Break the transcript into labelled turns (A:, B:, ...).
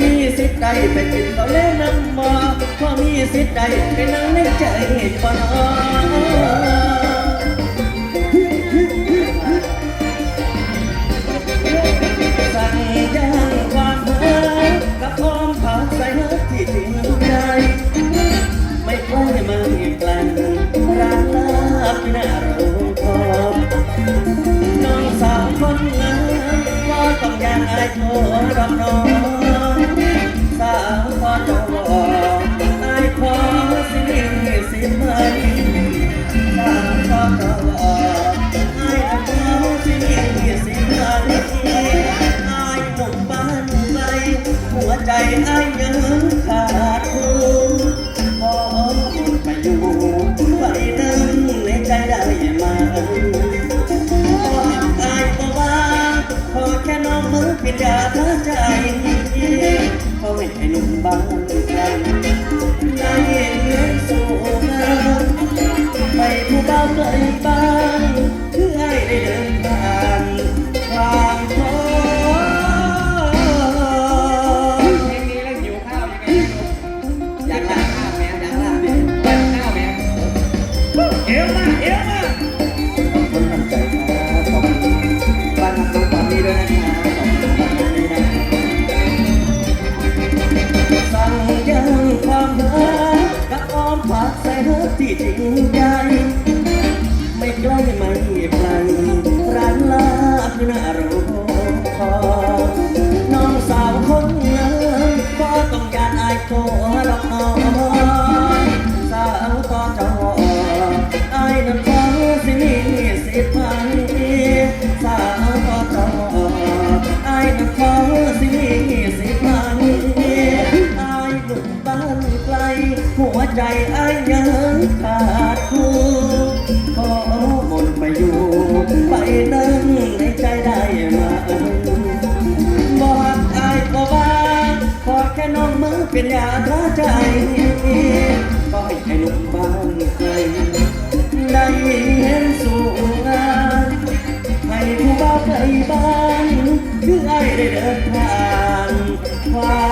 A: มีสิทธิ์ใดไปกินเราเล่นน้ำมาพอมีสิทธิ์ใดไปนั่งในใจปนอสั่งย่างความหากับพร้อมผักใส่หักที่จริงใจไม่ ยังอายโทรรับน้องสาวพอจะบอกอายขอสิสิมันสาวพอจะบอกอายขอสิสิมันอายหนุ่มบ้านไกลหัวใจอายยัง องมือเป็นยาท่าใจขอให้หนุ่มบานไกลได้เงินสู่งานไปผู้เบาไกลบ้านเพื่อให้ได้เดินผ่านความท้อ
B: เพลงนี้แล้วหิวข้าวยังไงไม่รู้อยากได้ข้าวแม่อยากได้ดิข้าวแม่เอวมาเอวมา
A: คนทำใจครับขอบคุณบ้านทำตรงความนี้ด้วยนะครับ ผักใส่เธอที่จริงใจ ใจไอ้ยังขาดคู่ขอหมดไปอยู่ไปนั่งในใจได้ไหมาบอกไอ้ก็ว่าขอแค่น้องมือเป็นยาทาใจก็ให้ไอ้นุ่มบ้านใคยได้เห็นสู่งานให้ผู้บ่าใไปบ้านคือไอ้ได้เดินทางความ